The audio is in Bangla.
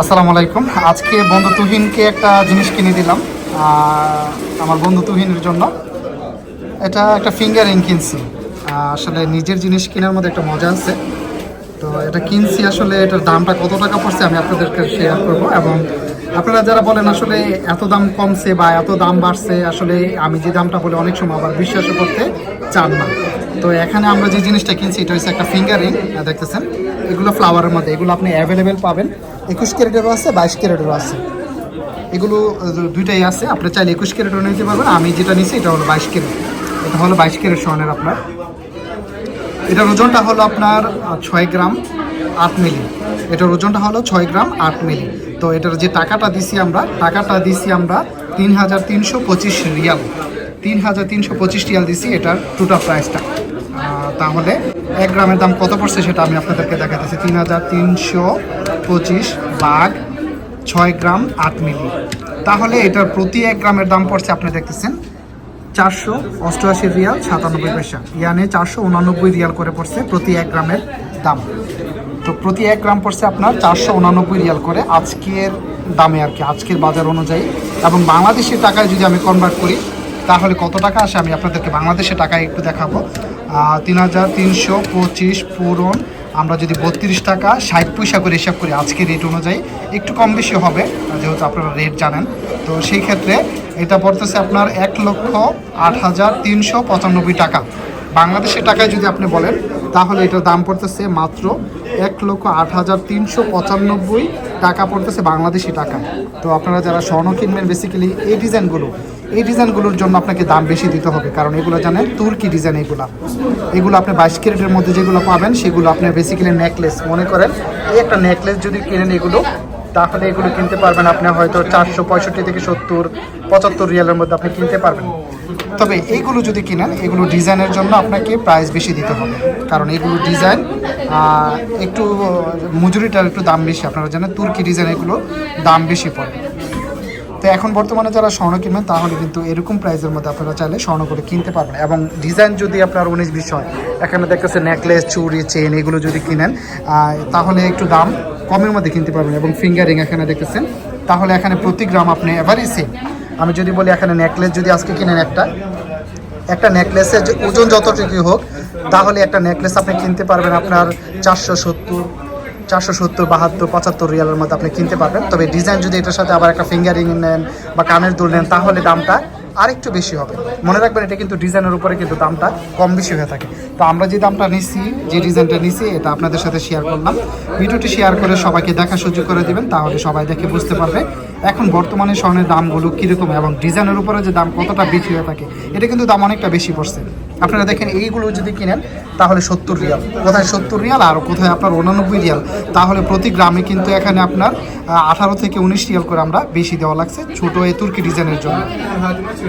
আসসালামু আলাইকুম। আজকে বন্ধু তুহিনকে একটা জিনিস কিনে দিলাম আমার বন্ধু তুহিনের জন্য। এটা একটা ফিঙ্গার রিং কিনছি। আসলে নিজের জিনিস কেনার মধ্যে একটা মজা আছে। তো এটা কিনছি আসলে এটার দামটা কত টাকা পড়ছে আমি আপনাদেরকে শেয়ার করব এবং আপনারা যারা বলেন আসলে এত দাম কমছে বা এত দাম বাড়ছে, আসলে আমি যে দামটা বলে অনেক সময় আবার বিশ্বাস করতে চান না। তো এখানে আমরা যে জিনিসটা কিনছি, এটা হচ্ছে একটা ফিঙ্গার রিং দেখতেছেন? এগুলো ফ্লাওয়ারের মধ্যে, এগুলো আপনি অ্যাভেলেবেল পাবেন। একুশ ক্যারেটেরও আছে, বাইশ ক্যারেটেরও আছে। এগুলো দুইটাই আছে। আপনি চাইলে একুশ ক্যারেটও নিতে পারবেন। আমি যেটা নিছি, এটা হলো বাইশ ক্যারেট। এটা হলো বাইশ ক্যারেট স্বর্ণের আপনার। এটার ওজনটা হলো আপনার ছয় গ্রাম আট মিলি। এটার ওজনটা হলো ছয় গ্রাম আট মিলি। তো এটার যে টাকাটা দিছি আমরা, টাকাটা দিছি আমরা তিন হাজার তিনশো পঁচিশ রিয়াল। তিন হাজার তিনশো পঁচিশ রিয়াল দিছি এটার টোটাল প্রাইসটা তাহলে এক গ্রামের দাম কত পড়ছে সেটা আমি আপনাদেরকে দেখাতেছি। তিন হাজার তিনশো পঁচিশ বাঘ ছয় গ্রাম আট মিলি। তাহলে এটার প্রতি এক গ্রামের দাম পড়ছে, আপনি দেখতেছেন, চারশো অষ্টআশি রিয়াল সাতানব্বই পয়সা। ইয়ানে চারশো উনানব্বই রিয়াল করে পড়ছে প্রতি এক গ্রামের দাম। তো প্রতি এক গ্রাম পড়ছে আপনার চারশো উনানব্বই রিয়াল করে আজকের দামে আর কি, আজকের বাজার অনুযায়ী। এবং বাংলাদেশের টাকায় যদি আমি কনভার্ট করি, তাহলে কত টাকা আসে আমি আপনাদেরকে বাংলাদেশের টাকায় একটু দেখাবো। তিন হাজার তিনশো পঁচিশ পূরণ। আমরা যদি বত্রিশ টাকা ষাট পয়সা করে হিসাব করি আজকে রেট অনুযায়ী, একটু কম বেশি হবে, যেহেতু আপনারা রেট জানেন। তো সেই ক্ষেত্রে এটা পড়তেছে আপনার এক লক্ষ আট হাজার তিনশো পঁচানব্বই টাকা। বাংলাদেশের টাকায় যদি আপনি বলেন, তাহলে এটার দাম পড়তেছে মাত্র এক লক্ষ আট হাজার তিনশো পঁচানব্বই টাকা পড়তেছে বাংলাদেশি টাকায় তো আপনারা যারা স্বর্ণ কিনবেন বেসিক্যালি এই ডিজাইনগুলো, এই ডিজাইনগুলোর জন্য আপনাকে দাম বেশি দিতে হবে। কারণ এগুলো জানেন তুর্কি ডিজাইন এগুলো। এগুলো আপনি বাইশ ক্যারেটের মধ্যে যেগুলো পাবেন, সেগুলো আপনি বেসিক্যালি নেকলেস মনে করেন এই একটা নেকলেস যদি কিনেন এগুলো, তাহলে এগুলো কিনতে পারবেন আপনি হয়তো চারশো পঁয়ষট্টি থেকে সত্তর, পঁচাত্তর রিয়ালের মধ্যে আপনি কিনতে পারবেন। তবে এইগুলো যদি কিনেন, এগুলো ডিজাইনের জন্য আপনাকে প্রাইস বেশি দিতে হবে। কারণ এগুলো ডিজাইন একটু মজুরিটার একটু দাম বেশি। আপনারা জানেন তুর্কি ডিজাইন এগুলো দাম বেশি পড়ে। তো এখন বর্তমানে যারা স্বর্ণ কিনবেন, তাহলে কিন্তু এরকম প্রাইসের মধ্যে আপনারা চাইলে স্বর্ণগুলো কিনতে পারবেন। এবং ডিজাইন যদি আপনার উনিশ, বিশ হয়, এখানে দেখতেছে নেকলেস চুড়ি চেন এগুলো যদি কিনেন তাহলে একটু দাম কমের মধ্যে কিনতে পারবেন। এবং ফিঙ্গারিং এখানে দেখতেছেন, তাহলে এখানে প্রতি গ্রাম আপনি এবারই সেম আমি যদি বলি এখানে নেকলেস যদি আজকে কিনেন একটা একটা নেকলেসের যে ওজন যতটুকু হোক, তাহলে একটা নেকলেস আপনি কিনতে পারবেন আপনার চারশো সত্তর চারশো সত্তর, বাহাত্তর, পঁচাত্তর রিয়ালের মধ্যে আপনি কিনতে পারবেন। তবে ডিজাইন যদি এটার সাথে আবার একটা ফিঙ্গারিং নেন বা কানের দুল নেন, তাহলে দামটা আরেকটু বেশি হবে। মনে রাখবেন, এটা কিন্তু ডিজাইনের উপরে কিন্তু দামটা কম বেশি হয়ে থাকে। তো আমরা যে দামটা নিছি, যে ডিজাইনটা নিছি, এটা আপনাদের সাথে শেয়ার করলাম। ভিডিওটি শেয়ার করে সবাইকে দেখা সুযোগ করে দিবেন, তাহলে সবাই দেখে বুঝতে পারবে এখন বর্তমানে স্বর্ণের দামগুলো কীরকম এবং ডিজাইনের উপরে যে দাম কতটা বেশি হয়ে থাকে, এটা কিন্তু দাম অনেকটা বেশি পড়ছে। আপনারা দেখেন, এইগুলো যদি কিনেন, তাহলে সত্তর রিয়াল। কোথায় সত্তর রিয়াল আর কোথায় আপনার উনানব্বই রিয়াল? তাহলে প্রতি গ্রামে কিন্তু এখানে আপনার আঠারো থেকে উনিশ রিয়াল করে আমরা বেশি দেওয়া লাগছে ছোটো এই তুর্কি ডিজাইনের জন্য।